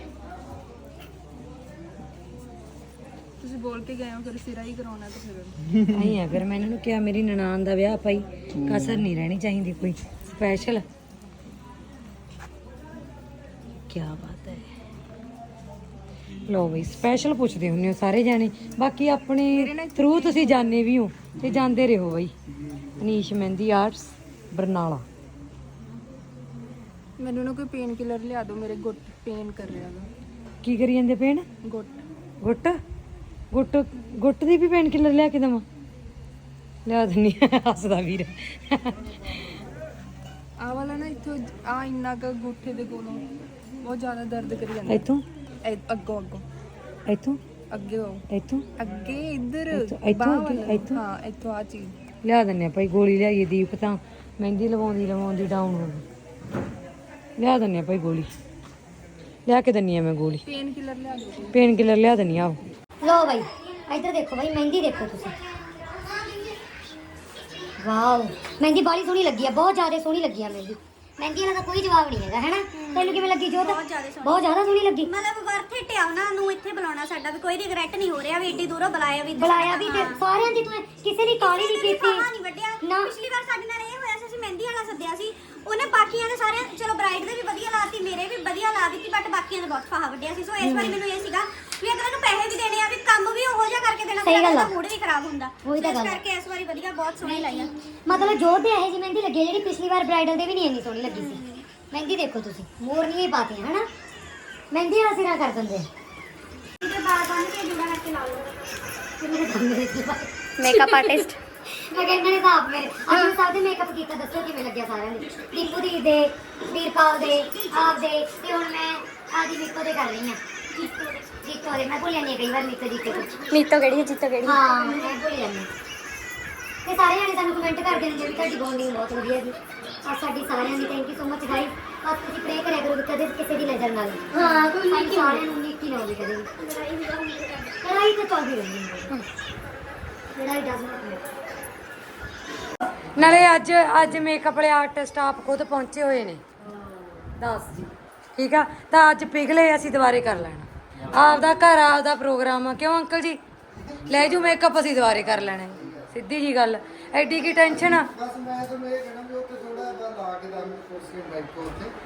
ਤੁਸੀਂ ਬੋਲ ਕੇ ਗਏ ਹੋ ਫਿਰ ਸਿਰਾ ਹੀ ਕਰਾਉਣਾ ਤੇ ਫਿਰ। ਆਈ ਆ ਫਿਰ ਮੈਂ ਇਹਨਾਂ ਨੂੰ ਕਿਹਾ ਮੇਰੀ ਨਨਾਣ ਦਾ ਵਿਆਹ ਭਾਈ ਕਸਰ ਨਹੀਂ ਰਹਿਣੀ ਚਾਹੀਦੀ ਕੋਈ ਸਪੈਸ਼ਲ ਕੀ ਬਾਤ ਹੈ। ਲੋ ਬਈ ਸਪੈਸ਼ਲ ਪੁੱਛਦੇ ਹੁੰਦੇ ਹੋ ਸਾਰੇ ਜਾਣੇ। ਬਾਕੀ ਆਪਣੇ ਥਰੂ ਤੁਸੀਂ ਜਾਣੇ ਵੀ ਹੋ। ਤੇ ਜਾਂਦੇ ਰਹੋ ਬਈ। ਅਨੀਸ਼ ਮਹਿੰਦੀ ਆਰਟਸ ਬਰਨਾਲਾ। ਮੈਨੂੰ ਨਾ ਕੋਈ ਪੇਨ ਕਿਲਰ ਲਿਆ ਦਿਓ ਮੇਰੇ ਗੁੱਟ ਪੇਨ ਕਰ ਰਿਹਾ ਵਾ ਕੀ ਕਰੀ ਜਾਂਦੇ ਪੇਣ ਗੁੱਟ। ਗੁੱਟ? ਗੁੱਟ ਗੁੱਟ ਦੀ ਵੀ ਪੇਨ ਕਿਲਰ ਲਿਆ ਕੇ ਦਵਾਂ? ਲਿਆ ਦਿੰਨੀ ਆ, ਹੱਸਦਾ ਵੀਰ। ਆ ਵਾਲਾ ਨਾ ਇੱਥੋਂ ਆ ਇੰਨਾ ਕ ਗੁੱਠੇ ਦੇ ਕੋਲੋਂ ਬਹੁਤ ਜ਼ਿਆਦਾ ਦਰਦ ਕਰੀ ਜਾਂਦਾ। ਇੱਥੋਂ? ਇਹ ਅੱਗੋਂ ਅੱਗੋਂ ਇੱਥੋਂ? ਅੱਗੇ ਆਓ ਇੱਥੋਂ? ਅੱਗੇ ਇੱਧਰ ਇੱਥੋਂ- ਬਾਂਹ ਅੱਗੇ, ਵੱਲ। ਇੱਥੋਂ? ਹਾਂ ਇੱਥੋਂ ਆ ਚੀਜ਼। ਲਿਆ ਦਿੰਨੇ ਆ ਭਾਈ ਗੋਲੀ ਲਿਆਈਏ ਦੀਪ ਤਾਂ। ਮਹਿੰਦੀ ਲਵਾਉਂਦੀ ਲਵਾਉਂਦੀ ਡਾਊਨ ਹੋ ਗਈ। ਲਿਆ ਦਿੰਨੇ ਆ ਭਾਈ ਗੋਲੀ। ਲਿਆ ਕੇ ਦਿੰਨੀ ਆ ਮੈਂ ਗੋਲੀ। ਪੇਨ ਕਿਲਰ ਲਿਆ ਦਿਓ ਪੇਨ ਕਿਲਰ ਲਿਆ ਦਿੰਨੀ ਆ ਆਓ। ਲੋ ਬਾਈ ਇੱਧਰ ਦੇਖੋ ਬਾਈ ਮਹਿੰਦੀ ਦੇਖੋ ਤੁਸੀਂ। ਵਾਓ ਮਹਿੰਦੀ ਬਾਲੀ ਸੋਹਣੀ ਲੱਗੀ ਆ ਬਹੁਤ ਜ਼ਿਆਦਾ ਸੋਹਣੀ ਲੱਗੀ ਆ ਮਹਿੰਦੀ। ਮਹਿੰਦੀ ਵਾਲਾ ਤਾਂ ਕੋਈ ਜਵਾਬ ਨਹੀਂ ਹੈਗਾ ਹੈਨਾ? ਤੈਨੂੰ ਕਿਵੇਂ ਲੱਗੀ ਜੋਤ? ਬਹੁਤ ਜ਼ਿਆਦਾ ਸੋਹਣੀ। ਬਹੁਤ ਜ਼ਿਆਦਾ ਸੋਹਣੀ ਲੱਗੀ। ਮਤਲਬ ਵਰਥ ਇਟ ਆ ਉਹਨਾਂ ਨੂੰ ਇੱਥੇ ਬੁਲਾਉਣਾ ਸਾਡਾ ਵੀ ਕੋਈ ਰਿਗਰੈਟ ਨਹੀਂ ਹੋ ਰਿਹਾ ਵੀ ਏਡੀ ਦੂਰੋਂ ਬੁਲਾਇਆ ਵੀ ਬੁਲਾਇਆ ਵੀ ਤੇ ਸਾਰਿਆਂ ਦੀ ਤੂੰ ਕਿਸੇ ਦੀ ਕਾਲੀ ਨਹੀਂ ਕੀਤੀ। ਨਹੀਂ ਵੱਡਿਆ। ਨਾ। ਪਿਛਲੀ ਵਾਰ ਸਾਡੇ ਨਾਲ ਇਹ ਹੋਇਆ ਸੀ ਅਸੀਂ ਮਹਿੰਦੀ ਵਾਲਾ ਸੱਦਿਆ ਸੀ। ਉਹਨੇ ਬਾਕੀਆਂ ਦੇ ਸਾਰਿਆਂ ਚਲੋ ਬ੍ਰਾਈਡ ਦੇ ਵੀ ਵਧੀਆ ਲਾਤੀ ਮੇਰੇ ਵੀ ਵਧੀਆ ਲਾ ਦਿੱਤੀ ਬਟ ਬਾਕੀਆਂ ਦੇ ਬਹੁਤ ਫਾਹਾ ਵੱਡਿਆ ਸੀ। ਸੋ ਇਸ ਵਾਰੀ ਮੈਨੂੰ ਇਹ ਸੀਗਾ ਵੀ ਅਗਰ ਇਹਨੂੰ ਪੈਸੇ ਵੀ ਦੇਣੇ ਆ ਵੀ ਕੰਮ ਵੀ ਉਹੋ ਜਿਹਾ ਕਰਕੇ ਦੇਣਾ ਸਹੀ ਗੱਲ ਆ। ਮੂਡ ਵੀ ਖਰਾਬ ਹੁੰਦਾ। ਉਹੀ ਤਾਂ ਇਸ ਗੱਲ ਆ। ਕਰਕੇ ਇਸ ਵਾਰੀ ਵਧੀਆ ਬਹੁਤ ਸੋਹਣੀ ਲਾਈਆਂ ਮਤਲਬ ਜੋਤ ਦੇ ਇਹੋ ਜਿਹੀ ਮਹਿੰਦੀ ਲੱਗੀ ਆ ਜਿਹੜੀ ਪਿਛਲੀ ਵਾਰ ਬ੍ਰਾਈਡਲ ਦੇ ਵੀ ਨਹੀਂ ਇੰਨੀ ਸੋਹਣੀ ਲੱਗੀ ਸੀ। ਮਹਿੰਦੀ ਦੇਖੋ ਤੁਸੀਂ ਮੋਰਨੀਆਂ ਹੀ ਪਾਤੀਆਂ ਹੈਨਾ? ਮਹਿੰਦੀ ਵਾਲਾ ਸਿਰਾ ਕਰ ਦਿੰਦੇ ਆ। ਤੇ ਬਾਰ ਬੰਨ ਕੇ ਜੁੜਾ ਕਰਕੇ ਲਾ ਲਓ। ਮੇਕਅਪ ਆਰਟਿਸਟ ਮੈਂ ਕਹਿੰਦਾ ਨੇ ਤਾਂ ਆਪ ਮੇਰੇ ਅਸੀਂ ਸਭ ਦੇ ਮੇਕਅਪ ਕੀਤਾ ਦੱਸੋ ਕਿਵੇਂ ਲੱਗਿਆ ਸਾਰਿਆਂ ਦੇ। ਦੀਪੂ ਦੀ ਦੇ ਵੀਰਪਾਲ ਦੇ ਆਪ ਦੇ ਤੇ ਹੁਣ ਮੈਂ ਆਦੀ ਮੀਕੋ ਦੇ ਕਰ ਰਹੀ ਹਾਂ। ਜੀਤੋ ਦੇ ਮੈਂ ਭੁੱਲ ਜਾਂਦੀ ਹਾਂ ਕਈ ਵਾਰ ਮੀਕੋ ਜੀਤੋ ਕੁਝ ਨੀਤੋ ਕਿਹੜੀ ਹੈ? ਚਿੱਤੋ ਕਿਹੜੀ ਹਾਂ? ਮੈਂ ਭੁੱਲ ਜਾਂਦੀ ਹਾਂ। ਤੇ ਸਾਰੇ ਜਣੇ ਸਾਨੂੰ ਕਮੈਂਟ ਕਰਦੇ ਨੇ ਜਿਹੜੀ ਤੁਹਾਡੀ ਬੌਂਡਿੰਗ ਬਹੁਤ ਵਧੀਆ ਜੀ ਆ ਸਾਡੀ ਸਾਰਿਆਂ ਦੀ thank you so much guys ਬਸ ਤੁਸੀਂ ਪ੍ਰੇ ਕਰਿਆ ਕਰੋ ਵੀ ਕਦੇ ਕਿਸੇ ਦੀ ਨਜ਼ਰ ਨਾ ਲੱਗੇ ਹਾਂ ਕੋਈ ਨਹੀਂ। ਸਾਰਿਆਂ ਨੂੰ ਨਿੱਕੀ ਨਾ ਹੋਵੇ ਕਦੇ ਵੀ। ਲੜਾਈ ਤਾਂ ਚੱਲਦੀ ਰਹਿੰਦੀ ਹੈ। ਲੜਾਈ ਡਸ ਨਾਟ ਨਾਲੇ ਅੱਜ ਅੱਜ ਮੇਕਅਪ ਵਾਲੇ ਆਰਟਿਸਟ ਆਪ ਖੁਦ ਪਹੁੰਚੇ ਹੋਏ ਨੇ। ਦੱਸ ਜੀ। ਠੀਕ ਆ? ਤਾਂ ਅੱਜ ਪਿਘਲੇ ਅਸੀਂ ਦੁਬਾਰੇ ਕਰ ਲੈਣਾ। ਆਪਦਾ ਘਰ ਆਪਦਾ ਪ੍ਰੋਗਰਾਮ ਆ। ਕਿਉਂ ਅੰਕਲ ਜੀ? ਲੈ ਜੂ ਮੇਕਅਪ ਅਸੀਂ ਦੁਬਾਰੇ ਕਰ ਲੈਣਾ। ਜੀ। ਸਿੱਧੀ ਜੀ ਗੱਲ। ਐਡੀ ਕੀ ਟੈਨਸ਼ਨ ਆ?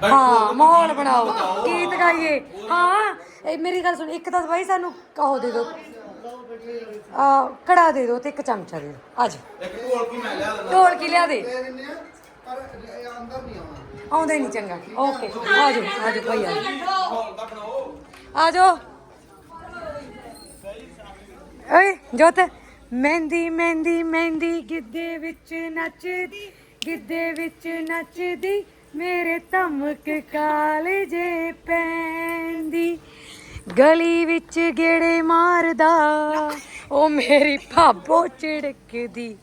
ਹਾਂ ਮਾਹੌਲ ਬਣਾਓ? ਗੀਤ ਗਾਈਏ ਹਾਂ ਇਹ ਮੇਰੀ ਗੱਲ ਸੁਣ ਇੱਕ ਤਾਂ ਬਾਈ ਸਾਨੂੰ ਕਹੋ ਦੇ ਦਿਓ। ਆ ਕੜਾ ਦੇ ਦਿਓ ਤੇ ਇੱਕ ਚਮਚਾ ਦੇ ਦਿਓ। ਆ ਜਾ ਇੱਕ ਢੋਲਕੀ ਮੈਂ ਲਿਆ ਦਿੰਦਾ। ਢੋਲਕੀ ਲਿਆ ਦੇ। ਆਉਂਦਾ ਹੀ ਨਹੀਂ ਚੰਗਾ। ਓਕੇ ਆ ਜਾਓ ਆ ਜਾਓ ਭਾਈ ਆ ਜਾਓ। ਆ ਜਾਓ ਓਏ, ਜੋਤ। ਮਹਿੰਦੀ ਮਹਿੰਦੀ ਮਹਿੰਦੀ, ਗਿੱਧੇ ਵਿੱਚ ਨੱਚਦੀ, ਗਿੱਧੇ ਵਿੱਚ ਨੱਚਦੀ, ਮੇਰੇ ਧਮਕ ਕਾਲਜੇ ਪੈਂਦੀ। ਗਲੀ ਵਿੱਚ ਗੇੜੇ ਮਾਰਦਾ, ਉਹ ਮੇਰੀ ਭਾਬੋ ਚਿੜਕਦੀ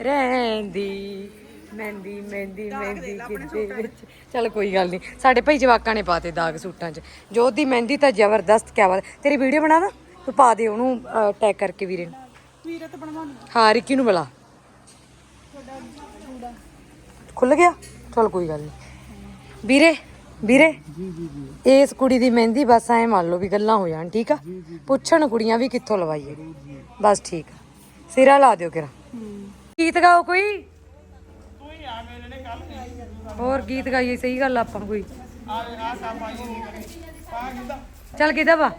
ਰਹਿੰਦੀ। ਮਹਿੰਦੀ ਮਹਿੰਦੀ ਮਹਿੰਦੀ ਗਿੱਧੇ ਵਿੱਚ। ਚੱਲ ਕੋਈ ਗੱਲ ਨਹੀਂ। ਸਾਡੇ ਭਾਈ ਜਵਾਕਾਂ ਨੇ ਪਾਤੇ ਦਾਗ ਸੂਟਾਂ 'ਚ। ਜੋਤ ਦੀ ਮਹਿੰਦੀ ਤਾਂ ਜ਼ਬਰਦਸਤ ਕਿਆ ਬਾਤ ਤੇਰੀ ਵੀਡੀਓ ਬਣਾ ਦਾ। ਤੂੰ ਪਾ ਦੇ ਉਹਨੂੰ ਟੈਗ ਕਰਕੇ ਵੀਰੇ ਨੂੰ। ਵੀਰੇ ਤਾਂ ਬਣਵਾ ਹਾਂ ਰਿੱਕੀ ਨੂੰ ਬੁਲਾ ਖੁੱਲ ਗਿਆ? ਚਲ ਕੋਈ ਗੱਲ ਨਹੀਂ। ਵੀਰੇ ਵੀਰੇ ਇਸ ਕੁੜੀ ਦੀ ਮਹਿੰਦੀ ਬਸ ਐ ਮੰਨ ਲਓ ਵੀ ਗੱਲਾਂ ਹੋ ਜਾਣ ਠੀਕ ਆ? ਪੁੱਛਣ ਕੁੜੀਆਂ ਵੀ ਕਿੱਥੋਂ ਲਵਾਈਏ। ਬਸ ਠੀਕ ਆ। ਸਿਰਾ ਲਾ ਦਿਓ ਕਿਰਾ। ਗੀਤ ਗਾਓ ਕੋਈ? ਹੋਰ ਗੀਤ ਗਾਈਏ ਸਹੀ ਗੱਲ ਆ ਆਪਾਂ ਕੋਈ ਚੱਲ ਕਿਦਾ ਵਾ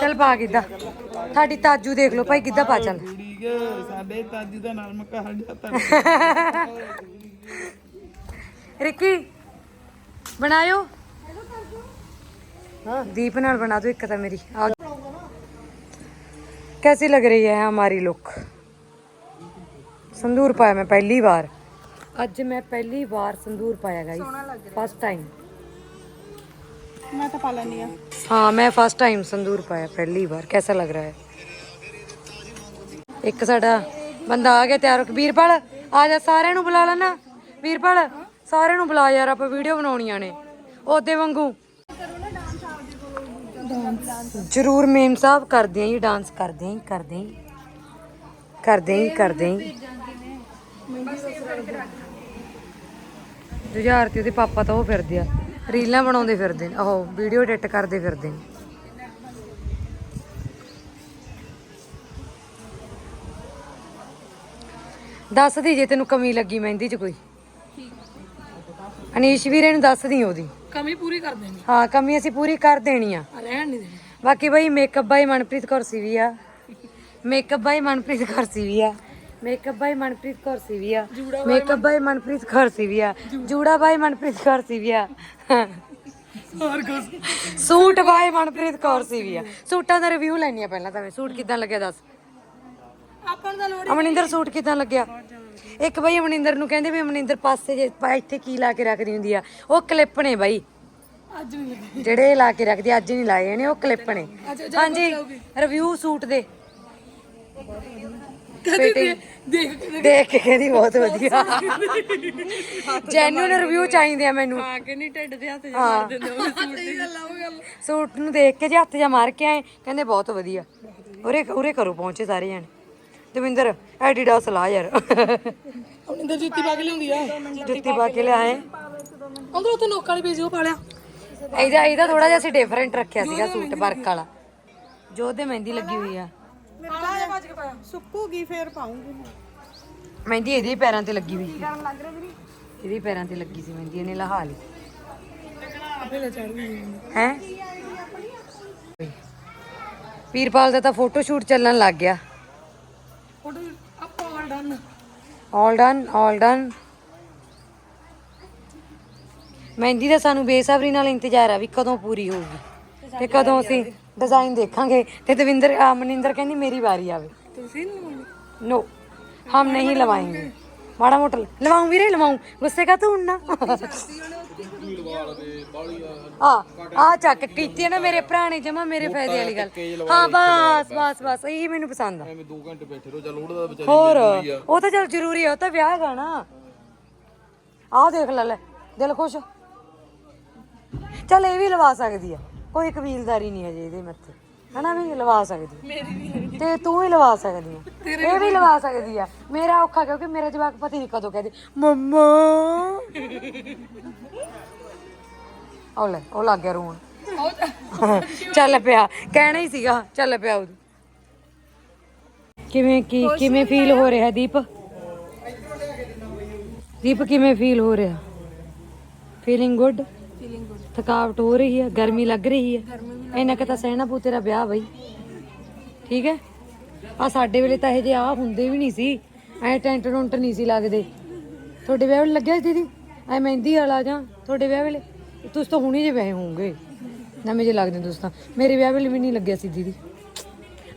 ਚੱਲ ਪਾ ਕਿਦਾ ਤੁਹਾਡੀ ਤਾਜੂ ਦੇਖ ਲਓ ਭਾਈ ਕਿੱਦਾਂ ਪਾ ਚੱਲ ਸਾਡੇ ਤਾਜੀ ਦਾ ਨਾਮ ਕਹਾ ਜਾਂਦਾ ਰਿੱਕੀ ਬਣਾਇਓ हाँ दीप नाल बना दो एक था मेरी आ कैसी लग रही है हमारी लुक संदूर पाया मैं पहली बार ਅੱਜ ਮੈਂ ਪਹਿਲੀ ਵਾਰ ਸੰਦੂਰ ਪਾਇਆ ਗਾਇਸ ਫਸਟ ਟਾਈਮ ਮੈਂ ਤਾਂ ਪਾ ਲੈਣੀ ਆ। ਹਾਂ ਮੈਂ ਫਸਟ ਟਾਈਮ ਸੰਦੂਰ ਪਾਇਆ ਪਹਿਲੀ ਵਾਰ। ਕਿਹਦਾ ਲੱਗ ਰਿਹਾ ਹੈ? ਇੱਕ ਸਾਡਾ ਬੰਦਾ ਆ ਗਿਆ ਤਿਆਰ ਵੀਰਪਾਲ ਆ ਜਾ ਸਾਰਿਆਂ ਨੂੰ ਬੁਲਾ ਲੈਣਾ। ਵੀਰਪਾਲ ਸਾਰਿਆਂ ਨੂੰ ਬੁਲਾ ਯਾਰ ਆਪਾਂ ਵੀਡੀਓ ਬਣਾਉਣੀਆਂ ਨੇ। ਉਹਦੇ ਵਾਂਗੂ। ਜਰੂਰ ਮੇਮ ਸਾਹਿਬ ਕਰਦੇ ਆਂ ਜੀ ਡਾਂਸ ਕਰਦੇ ਆਂ ਕਰਦੇ ਆਂ ਕਰਦੇ ਆਂ ਕਰਦੇ ਆਂ ਜੁਝਾਰ ਤੇ ਉਹਦੇ ਪਾਪਾ ਤਾਂ ਉਹ ਫਿਰਦੇ ਆ ਰੀਲਾਂ ਬਣਾਉਂਦੇ ਫਿਰਦੇ ਨੇ ਉਹ ਵੀਡੀਓ ਐਡਿਟ ਕਰਦੇ ਫਿਰਦੇ ਨੇ। ਦੱਸ ਦੀ ਜੇ ਤੈਨੂੰ ਕਮੀ ਲੱਗੀ ਮਹਿੰਦੀ 'ਚ ਕੋਈ। ਅਨੀਸ਼ ਵੀਰੇ ਨੂੰ ਦੱਸ ਦੀ ਉਹਦੀ। ਕਮੀ ਪੂਰੀ ਕਰ ਦੇਣੀ। ਹਾਂ ਕਮੀ ਅਸੀਂ ਪੂਰੀ ਕਰ ਦੇਣੀ ਆ। ਆ ਰਹਿਣ ਨਹੀਂ ਦੇਣੀ। ਬਾਕੀ ਬਈ ਮੇਕਅਪ ਬਾਈ ਮਨਪ੍ਰੀਤ ਕੌਰ ਸੀ ਵੀ ਆ। ਮੇਕਅਪ ਬਾਈ ਮਨਪ੍ਰੀਤ ਕੌਰ ਸੀ ਵੀ ਆ। ਮੇਕਅਪ ਬਾਈ ਮਨਪ੍ਰੀਤ ਕੌਰ ਸੀ ਵੀ ਆ ਮੇਕਅਪ ਬਾਈ ਮਨਪ੍ਰੀਤ ਕੌਰ ਸੀ ਵੀ ਆ ਜੂੜਾ ਬਾਈ ਮਨਪ੍ਰੀਤ ਕੌਰ ਸੀ ਵੀ ਆ ਸੂਟ ਬਾਈ ਮਨਪ੍ਰੀਤ ਕੌਰ ਸੀ ਵੀ ਆ ਸੂਟਾਂ ਦਾ ਰਿਵਿਊ ਲੈਣੀ ਆ ਪਹਿਲਾਂ ਤਾਂ ਮੈਂ। ਸੂਟ ਕਿਦਾਂ ਲੱਗਿਆ ਦੱਸ? ਆਪਾਂ ਨੂੰ ਤਾਂ ਲੋੜ ਅਮਨਿੰਦਰ ਸੂਟ ਕਿਦਾਂ ਲੱਗਿਆ? ਇੱਕ ਬਈ ਅਮਨਿੰਦਰ ਨੂੰ ਕਹਿੰਦੇ ਵੀ ਅਮਨਿੰਦਰ ਪਾਸੇ ਜੇ ਪਾ- ਇੱਥੇ ਕੀ ਲਾ ਕੇ ਰੱਖਦੀ ਹੁੰਦੀ ਆ? ਉਹ ਕਲਿੱਪ ਨੇ ਬਾਈ। ਅੱਜ ਨਹੀਂ ਲੱਗੀ। ਜਿਹੜੇ ਲਾ ਕੇ ਰੱਖਦੀ ਅੱਜ ਨਹੀਂ ਲਾਏ ਨੇ ਉਹ ਕਲਿੱਪ ਨੇ। ਹਾਂਜੀ ਰਿਵਿਊ ਸੂਟ ਦੇ। ਕਦੇ ਦੇ- ਦੇਖ ਕੇ ਦੇਖ ਕੇ ਕਹਿੰਦੀ ਬਹੁਤ ਵਧੀਆ। ਜੈਨੂਨ ਰਿਵਿਊ ਚਾਹੀਦੇ ਆ ਮੈਨੂੰ। ਆ ਕੇ ਨਹੀਂ ਢਿੱਡ ਦੇ ਹੱਥ ਜਾ ਹਾਂ। ਮਾਰ ਦਿੰਦੇ ਉਹ ਸੂਟ ਦੀ। ਗੱਲ ਆ ਉਹ ਗੱਲ। ਸੂਟ ਨੂੰ ਦੇਖ ਕੇ ਜੇ ਹੱਥ ਜਾ ਮਾਰ ਕੇ ਆਏ ਕਹਿੰਦੇ ਬਹੁਤ ਵਧੀਆ। ਉਰੇ ਉਰੇ ਕਰੋ ਪਹੁੰਚੇ ਸਾਰੇ ਜਣ। ਦਵਿੰਦਰ ਐਡੀਡਾਸ ਲਾ ਯਾਰ। ਆਪਣੀ ਤਾਂ ਜੁੱਤੀ ਪਾ ਕੇ ਲਿਆਉਂਦੀ ਆ। ਜੁੱਤੀ ਪਾ ਕੇ ਲਿਆਏ। ਅੰਦਰ ਉੱਥੇ ਨੋਕ ਵਾਲੀ ਸੀ ਉਹ ਪਾ ਲਿਆ। ਇਹਦਾ ਇਹਦਾ ਥੋੜਾ ਜਿਹਾ ਅਸੀਂ ਡਿਫਰੈਂਟ ਰੱਖਿਆ ਸੀਗਾ ਸੂਟ ਵਰਕ ਵਾਲਾ। ਜੋ ਤੇ ਮਹਿੰਦੀ ਲੱਗੀ ਹੋਈ ਆ। ਆ ਜਾ ਭੱਜ ਕੇ ਪਾਇਆ। ਸੁੱਕੂਗੀ ਫੇਰ ਪਾਉਂਗੀ ਮਹਿੰਦੀ ਇਹਦੇ ਹੀ ਪੈਰਾਂ ਤੇ ਲੱਗੀ ਹੋਈ ਸੀ। ਇਹਦੇ ਹੀ ਪੈਰਾਂ ਤੇ ਲੱਗੀ ਸੀ ਮਹਿੰਦੀ ਇਹਨੇ ਲਹਾ ਲਈ। ਆਪੇ ਲੈ ਚੜ ਗਈ ਹੈ? ਵੀਰਪਾਲ ਦਾ ਤਾਂ ਫੋਟੋ ਸ਼ੂਟ ਚੱਲਣ ਲੱਗ ਗਿਆ। ਫੋਟੋ ਆਪਾਂ all done all done all done mehndi ਦਾ ਸਾਨੂੰ ਬੇਸਬਰੀ ਨਾਲ ਇੰਤਜ਼ਾਰ ਆ ਵੀ ਕਦੋਂ ਪੂਰੀ ਹੋਊਗੀ। ਤੇ ਕਦੋਂ ਅਸੀਂ ਡਿਜ਼ਾਈਨ ਦੇਖਾਂਗੇ। ਤੇ ਦਵਿੰਦਰ ਮਨਿੰਦਰ ਕਹਿੰਦੀ ਮੇਰੀ ਵਾਰੀ ਆਵੇ। ਤੁਸੀਂ ਨਹੀਂ ਲਵਾਉਣੀ नो हम नहीं लवाएंगे माड़ा मोटा लवाऊं वीरे लवाऊं गुस्से का तू ना आ आ चक कीती है ना मेरे पुराने जमा मेरे फायदे वाली गल हां बस बस बस यही ਚੱਲ ਹੋਰ ਉਹ ਤਾਂ ਚਲ ਜ਼ਰੂਰੀ ਹੈ ਉਹ ਤਾਂ ਵਿਆਹ ਹੈਗਾ ਨਾ। ਆਹ ਦੇਖ ਲੈ ਲੈ ਦਿਲ ਖੁਸ਼ ਚੱਲ ਇਹ ਵੀ ਲਵਾ ਸਕਦੀ ਆ। ਕੋਈ ਕਬੀਲਦਾਰੀ ਨਹੀਂ ਹਜੇ ਇਹਦੇ ਮੱਥੇ। ਹਨਾ ਵੀ ਲਵਾ ਸਕਦੀ। ਮੇਰੀ ਤੇ ਤੂੰ ਹੀ ਲਵਾ ਸਕਦੀ ਆ। ਇਹ ਵੀ ਲਵਾ ਸਕਦੀ ਆ। ਮੇਰਾ ਔਖਾ ਕਿਉਂਕਿ ਮੇਰਾ ਜਵਾਕ ਪਤਾ ਨਹੀਂ ਕਦੋਂ ਕਹਦੇ ਮੰਮਾ। ਉਹ ਲੈ ਉਹ ਲੱਗ ਗਿਆ ਰੋਣ। ਚੱਲ ਪਿਆ ਕਹਿਣਾ ਹੀ ਸੀਗਾ। ਚੱਲ ਪਿਆ ਉਹ ਕਿਵੇਂ ਕੀ ਕਿਵੇਂ ਫੀਲ ਹੋ ਰਿਹਾ ਦੀਪ? ਦੀਪ ਕਿਵੇਂ ਫੀਲ ਹੋ ਰਿਹਾ? ਫੀਲਿੰਗ ਗੁੱਡ ਥਕਾਵਟ ਹੋ ਰਹੀ ਹੈ ਗਰਮੀ ਲੱਗ ਰਹੀ ਹੈ। ਇੰਨਾ ਕੁ ਤਾਂ ਸਹਿਣਾ ਪੂ ਤੇਰਾ ਵਿਆਹ ਬਈ। ਠੀਕ ਹੈ? ਆ ਸਾਡੇ ਵੇਲੇ ਤਾਂ ਇਹ ਜੇ ਆ ਹੁੰਦੇ ਵੀ ਨਹੀਂ ਸੀ। ਐ ਟੈਂਟ ਟੁੰਟ ਨਹੀਂ ਸੀ ਲੱਗਦੇ। ਤੁਹਾਡੇ ਵਿਆਹ ਵੇਲੇ ਲੱਗਿਆ ਸੀ ਦੀਦੀ? ਐ ਮਹਿੰਦੀ ਵਾਲਾ ਜਾਂ ਤੁਹਾਡੇ ਵਿਆਹ ਵੇਲੇ? ਤੁਸੀਂ ਤਾਂ ਹੁਣੀ ਜੇ ਵਿਆਹੇ ਹੋਵੋਗੇ। ਨਵੇਂ ਜੇ ਲੱਗਦੇ ਤੁਸੀਂ ਤਾਂ। ਮੇਰੇ ਵਿਆਹ ਵੇਲੇ ਵੀ ਨਹੀਂ ਲੱਗਿਆ ਸੀ ਦੀਦੀ।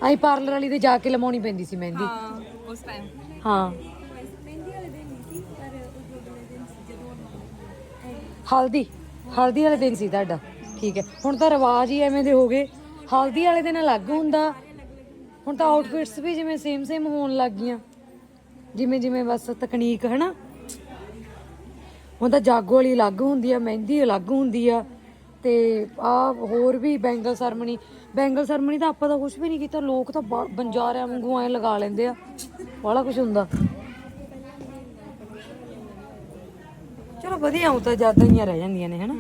ਆਈ ਪਾਰਲਰ ਵਾਲੀ ਦੇ ਜਾ ਕੇ ਲਮਾਉਣੀ ਪੈਂਦੀ ਸੀ ਮਹਿੰਦੀ। ਹਾਂ ਉਸ ਟਾਈਮ ਹਾਂ। ਹਲਦੀ। ਹਲਦੀ ਵਾਲੇ ਦਿਨ ਸੀ ਤੁਹਾਡਾ। ਠੀਕ ਹੈ। ਹੁਣ ਤਾਂ ਰਿਵਾਜ ਹੀ ਐਵੇਂ ਦੇ ਹੋ ਗਏ। ਹਲਦੀ ਵਾਲੇ ਦਿਨ ਅਲੱਗ ਹੁੰਦਾ। ਹੁਣ ਤਾਂ ਆਊਟਫਿਟਸ ਵੀ ਜਿਵੇਂ ਸੇਮ ਸੇਮ ਹੋਣ ਲੱਗ ਗਈਆਂ। ਜਿਵੇਂ ਜਿਵੇਂ ਬਸ ਤਕਨੀਕ ਹੈ ਨਾ ਹੁਣ ਤਾਂ ਜਾਗੋ ਵਾਲੀ ਅਲੱਗ ਹੁੰਦੀ ਆ, ਮਹਿੰਦੀ ਅਲੱਗ ਹੁੰਦੀ ਆ। ਤੇ ਆ ਹੋਰ ਵੀ ਬੈਂਗਲ ਸਰਮਨੀ ਬੈਂਗਲ ਸਰਮਨੀ ਤਾਂ ਆਪਾਂ ਤਾਂ ਕੁਝ ਵੀ ਨਹੀਂ ਕੀਤਾ। ਲੋਕ ਤਾਂ ਬੰਜਾਰਿਆਂ ਵਾਂਗੂ ਐ ਲਗਾ ਲੈਂਦੇ ਆ। ਬੜਾ ਕੁਝ ਹੁੰਦਾ। ਚਲੋ ਵਧੀਆ ਹੁਣ ਤਾਂ ਜ਼ਿਆਦਾ ਹੀ ਰਹਿ ਜਾਂਦੀਆਂ ਨੇ ਹਨਾ?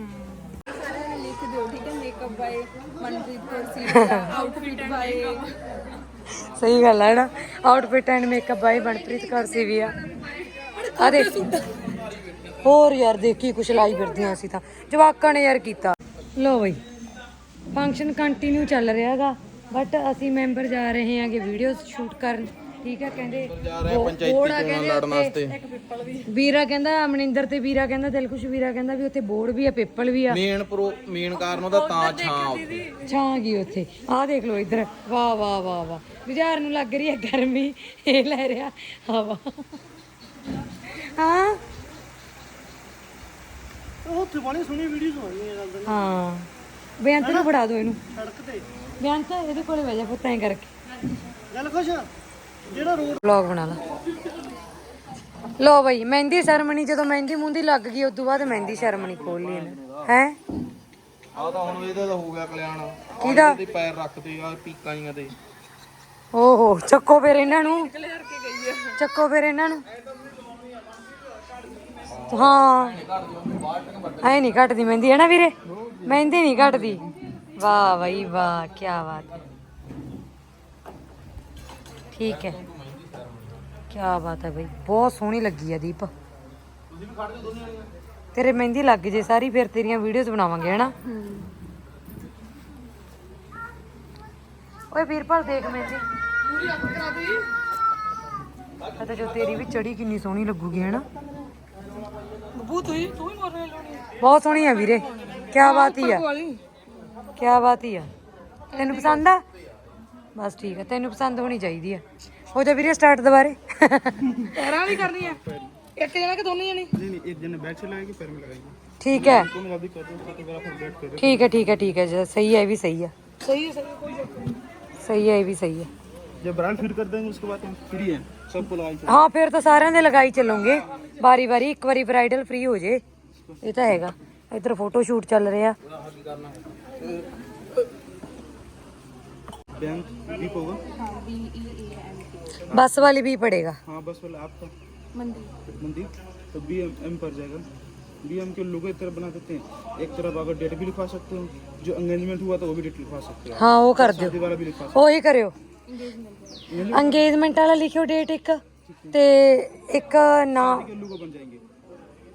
ਸਾਰਿਆਂ ਨੇ ਲਿਖ ਦਿਓ ਠੀਕ ਹੈ? Makeup by Manpreet Kaur C outfit by ਸਹੀ ਗੱਲ ਹੈ ਨਾ outfit and makeup by Manpreet Kaur ਸੀ ਵੀ ਆ। ਆ ਦੇਖ। ਹੋਰ ਯਾਰ ਦੇਖੀ ਕੁਛ ਲਾਈ ਫਿਰਦੀਆਂ ਅਸੀਂ ਤਾਂ। ਜਵਾਕਾਂ ਨੇ ਯਾਰ ਕੀਤਾ। ਲੋ ਬਈ ਫੰਕਸ਼ਨ ਕੰਟੀਨਿਊ ਚੱਲ ਰਿਹਾ ਹੈਗਾ ਬਟ ਅਸੀਂ ਮੈਂਬਰ ਜਾ ਰਹੇ ਹਾਂਗੇ ਵੀਡੀਓਜ਼ ਸ਼ੂਟ ਕਰਨ। ਠੀਕ ਹੈ ਕਹਿੰਦੇ ਜਾ ਰਹੇ ਪੰਚਾਇਤੀ ਬੋਰਡ ਆ ਚੋਣਾਂ ਕਹਿੰਦੇ ਲੜਨ ਉੱਥੇ। ਵਾਸਤੇ। ਵੀਰਾ ਕਹਿੰਦਾ ਅਮਨਿੰਦਰ ਤੇ ਵੀਰਾ ਕਹਿੰਦਾ ਦਿਲਖੁਸ਼ ਵੀਰਾ ਕਹਿੰਦਾ ਵੀ ਉੱਥੇ ਬੋਰਡ ਵੀ ਆ ਪਿੱਪਲ ਵੀ ਆ। ਮੇਨ ਪ੍ਰੋ ਮੇਨ ਕਾਰਨ ਉਹਦਾ ਤਾਂ ਛਾਂ ਉੱਤੇ ਛਾਂ ਗਈ ਉੱਥੇ। ਆਹ ਦੇਖ ਲਓ ਇੱਧਰ। ਵਾਹ ਵਾਹ ਵਾਹ ਵਾਹ। ਵਿਚਾਰ ਨੂੰ ਲੱਗ ਰਹੀ ਹੈ ਗਰਮੀ। ਇਹ ਲੈ ਰਿਹਾ। ਹਵਾ ਹਾਂ? ਉਹ ਉੱਥੇ ਬੜੀ ਸੋਹਣੀ ਵੀਡੀਓਜ਼ ਹੋਣਗੀਆਂ ਗੱਲ ਤਾਂ ਹਾਂ। ਬੇਅੰਤ ਨੂੰ ਫੜਾ ਦਿਓ ਇਹਨੂੰ। ਸੜਕ ਤੇ। ਬੇਅੰਤ ਇਹਦੇ ਕੋਲੇ ਬਹਿ ਜਾ ਪੁੱਤਾਂ ਕਰਕੇ। ਗੱਲ ਖੁਸ਼? ਜਿਹੜਾ ਰੋਡ ਵਲੌਗ ਬਣਾ ਲਾ। ਲੋ ਬਈ ਮਹਿੰਦੀ ਸਰਮਣੀ ਜਦੋਂ ਮਹਿੰਦੀ ਮੁੰਦੀ ਲੱਗ ਗਈ ਉਦੋਂ ਬਾਅਦ ਮਹਿੰਦੀ ਸਰਮਣੀ ਖੋਲ ਲਈ ਇਹਨੇ। ਹੈ? ਆ ਤਾਂ ਹੁਣ ਇਹਦਾ ਤਾਂ ਹੋ ਗਿਆ ਕਲਿਆਣ। ਕਿਹਦਾ? ਤੇ ਪੈਰ ਰੱਖਦੇ ਆ ਪੀਕਾਂ ਜੀਆਂ ਤੇ। ਓਹੋ ਚੱਕੋ ਫਿਰ ਇਹਨਾਂ ਨੂੰ। ਚੱਕੋ ਫਿਰ ਇਹਨਾਂ ਨੂੰ। ਹਾਂ। ਐ ਨਹੀਂ ਘਟਦੀ ਮਹਿੰਦੀ ਹੈ ਨਾ ਵੀਰੇ? ਮਹਿੰਦੀ ਨਹੀਂ ਘਟਦੀ। ਵਾਹ ਬਈ ਵਾਹ ਕੀ ਬਾਤ ਹੈ। ਠੀਕ ਹੈ। ਕੀ ਬਾਤ ਹੈ ਬਈ ਬਹੁਤ ਸੋਹਣੀ ਲੱਗੀ ਆ ਦੀਪ। ਤੇਰੇ ਮਹਿੰਦੀ ਲੱਗ ਜੇ ਸਾਰੀ ਫਿਰ ਤੇਰੀਆਂ ਵੀਡੀਓਜ਼ ਬਣਾਵਾਂਗੇ ਹਨਾ? ਓਏ ਵੀਰਪਾਲ ਦੇਖ ਮਹਿੰਦੀ। ਪੂਰੀ ਅੱਖ ਕਰਾ ਦੀ ਪਤਾ ਜੋ ਤੇਰੀ ਵੀ ਚੜੀ ਕਿੰਨੀ ਸੋਹਣੀ ਲੱਗੂਗੀ ਹਨਾ? ਬੱਬੂ ਤੂੰ ਹੀ ਤੂੰ ਹੀ ਮੋਰ ਲਾਉਣੀ ਬਹੁਤ ਸੋਹਣੀ ਆ ਵੀਰੇ। ਕੀ ਬਾਤ ਹੀ ਆ। ਕੀ ਬਾਤ ਹੀ ਆ। ਤੈਨੂੰ ਪਸੰਦ ਆ? ਬਸ ਠੀਕ ਆ ਤੈਨੂੰ ਪਸੰਦ ਹੋਣੀ ਚਾਹੀਦੀ ਆ ਹੋ ਜਾ ਵੀਰੇ ਸਟਾਰਟ ਦੁਬਾਰੇ ਪੈਰਾਂ ਵੀ ਕਰਨੀ ਹੈ ਇੱਕ ਜਣਾ ਕਿ ਦੋਨੇ ਜਣੇ नहीं नहीं एक जन बैक चलाएगी पैर में लगाएगी ਠੀਕ ਹੈ तुम अभी कर दो फोटोग्राफर बैठ कर ਠੀਕ ਹੈ ਠੀਕ ਹੈ ਠੀਕ ਹੈ ਜੀ, ਸਹੀ ਹੈ ਇਹ ਵੀ ਸਹੀ ਆ ਸਹੀ ਹੈ ਸਹੀ ਹੈ, ਕੋਈ ਚੱਕਰ ਨਹੀਂ ਸਹੀ ਹੈ ਇਹ ਵੀ ਸਹੀ ਹੈ जब ब्रांड फिट कर देंगे उसके बाद हम फ्री है सबको लगाई ਹਾਂ ਫਿਰ ਤਾਂ ਸਾਰਿਆਂ ਦੇ ਲਗਾਈ ਚੱਲੋਗੇ ਵਾਰੀ ਵਾਰੀ ਇੱਕ ਵਾਰੀ ਬ੍ਰਾਈਡਲ ਫ੍ਰੀ ਹੋ ਜੇ ਇਹ ਤਾਂ ਹੈਗਾ ਇੱਧਰ ਫੋਟੋ ਸ਼ੂਟ ਚੱਲ ਰਿਹਾ बैंक डीप होगा ਬੱਸ ਵਾਲੀ ਵੀ ਪੜੇਗਾ हाँ बस वाला आपका मंदिर मंदिर तो बी एम एम पर जाएगा बी एम के लोगो एक तरफ बना देते हैं एक तरफ अगर डेट भी लिखवा सकते हो जो एंगेजमेंट हुआ तो वो भी डेट लिखवा सकते हो ਹਾਂ ਉਹ ਕਰ ਦਿਓ शादी वाला भी लिखवा सकते ਉਹੀ ਕਰਿਓ अंगेजमेंट वाला लिखियो डेट एक ਤੇ ਇੱਕ ਨਾ हो के लोगो बन जाएंगे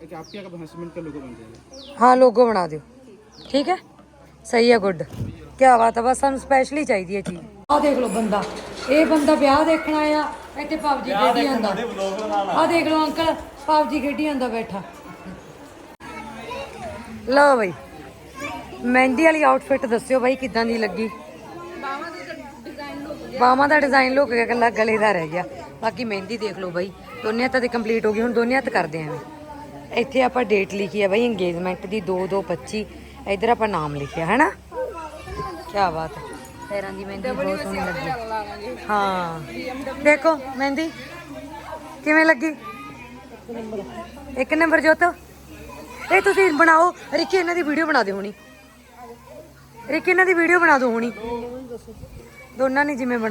एक आपके अगर हस्बैंड का लोगो बन जाएगा ਹਾਂ ਲੋਗੋ ਬਣਾ ਦਿਓ ਠੀਕ ਹੈ ਸਹੀ ਹੈ ਗੁੱਡ ਕੀ ਬਾਤ ਹੈ ਬਸ ਸਾਨੂੰ ਸਪੈਸ਼ਲੀ ਚਾਹੀਦੀ ਹੈ ਚੀਜ਼। ਆ ਦੇਖ ਲਓ ਬੰਦਾ। ਇਹ ਬੰਦਾ ਵਿਆਹ ਦੇਖਣ ਆਇਆ ਇੱਥੇ ਭਾਬਜੀ ਖੇਡੀ ਆਂਦਾ ਆ ਦੇਖ ਲਓ ਅੰਕਲ ਭਾਬਜੀ ਖੇਡੀ ਆਂਦਾ ਬੈਠਾ। ਲਓ ਬਈ ਮਹਿੰਦੀ ਵਾਲੀ ਆਊਟਫਿਟ ਦੱਸਿਓ ਬਾਈ ਕਿਦਾਂ ਦੀ ਲੱਗੀ। ਬਾਹਾਂ ਦਾ ਡਿਜ਼ਾਈਨ ਲੁੱਕ ਗਿਆ ਕੱਲਾ ਗਲੇ ਦਾ ਰਹਿ ਗਿਆ। ਬਾਕੀ ਮਹਿੰਦੀ ਦੇਖ ਲਓ ਬਾਈ ਦੋਨੇ ਹੱਥਾਂ ਤੇ ਕੰਪਲੀਟ ਹੋ ਗਈ ਹੁਣ ਦੋਨੇ ਹੱਥ ਕਰਦੇ ਆਂ ਇੱਥੇ ਆਪਾਂ ਡੇਟ ਲਿਖੀ ਆ ਬਾਈ ਇੰਗੇਜਮੈਂਟ ਦੀ 2 2 25 ਇੱਧਰ ਆਪਾਂ ਨਾਮ ਲਿਖਿਆ ਹੈਨਾ? ਕੀ ਬਾਤ ਹੈ। ਪੈਰਾਂ ਦੀ ਮਹਿੰਦੀ ਬਹੁਤ ਸੋਹਣੀ ਲੱਗੀ। ਹਾਂ। ਦੇਖੋ ਮਹਿੰਦੀ ਕਿਵੇਂ ਲੱਗੀ? ਇੱਕ ਨੰਬਰ ਜੋਤ। ਇਹ ਤੁਸੀਂ ਬਣਾਓ ਰਿੱਕੀ ਇਹਨਾਂ ਦੀ ਵੀਡੀਓ ਬਣਾ ਦਿਓ ਹੁਣੀ। ਰਿੱਕੀ ਇਹਨਾਂ ਦੀ ਵੀਡੀਓ ਬਣਾ ਦਿਓ ਹੁਣੀ। ਦੋਨਾਂ ਨੇ ਜਿਵੇਂ ਬਣਾਓ।